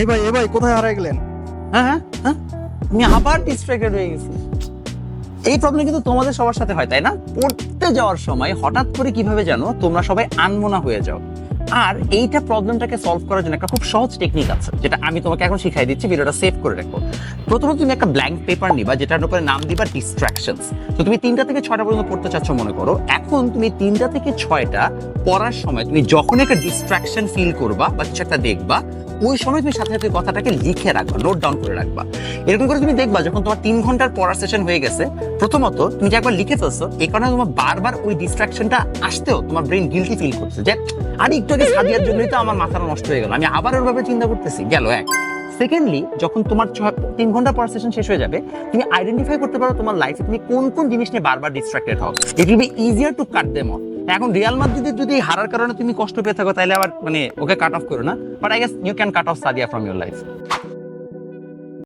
এ ভাই এ ভাই, কোথায় হারাই গেলেন হ্যাঁ হ্যাঁ হ্যাঁ। আমি আবার ডিস্ট্রাক্টেড হয়ে গেছি। এই প্রবলেম কিন্তু তোমাদের সবার সাথে হয়, তাই না? পড়তে যাওয়ার সময় হঠাৎ করে কীভাবে জানো? তোমরা সবাই আনমনা হয়ে যাও। আর এইটা প্রবলেমটাকে সলভ করার জন্য একটা খুব সহজ টেকনিক আছে, যেটা আমি তোমাকে এখন শিখাই দিচ্ছি, ভিডিওটা সেভ করে রাখো। প্রথমে তুমি একটা ব্ল্যাঙ্ক পেপার নিবা, যেটার উপরে নাম দিবা ডিস্ট্রাকশনস তো তুমি তিনটা থেকে ছয়টা পর্যন্ত পড়তে চাচ্ছ, মনে করো। এখন তুমি তিনটা থেকে ছয়টা পড়ার সময় তুমি যখন একটা ডিস্ট্রাকশন ফিল করবা বা কিছু একটা দেখবা, ওই সময় তুমি সাথে সাথে কথাটাকে লিখে রাখবা নোট ডাউন করে রাখবা। এরকম করে তুমি দেখবা যখন তোমার তিন ঘণ্টার পড়ার সেশন হয়ে গেছে, প্রথমত তুমি যে একবার লিখে ফেলছো, এই কারণে তোমার বারবার ওই ডিস্ট্রাকশনটা আসতেও তোমার ব্রেন গিলটি ফিল করছে যে, আর, একটু আগে সাদিয়ার জন্যই তো আমার মাথাটা নষ্ট হয়ে গেল। আমি আবার ওর ব্যাপারে চিন্তা করতেছি। গেল, এক। সেকেন্ডলি যখন তোমার ছ, তিন ঘণ্টা পর সেশন শেষ হয়ে যাবে, তুমি আইডেন্টিফাই করতে পারো তোমার লাইফে তুমি কোন কোন জিনিস নিয়ে বারবার ডিস্ট্রাক্টেড হও। It will be easier to cut them off এখন রিয়াল মাদ্রিদের যদি হারার কারণে তুমি কষ্ট পেয়ে থাকো, তাহলে আবার মানে ওকে কাট অফ করো না। But I guess you can cut off Sadia from your life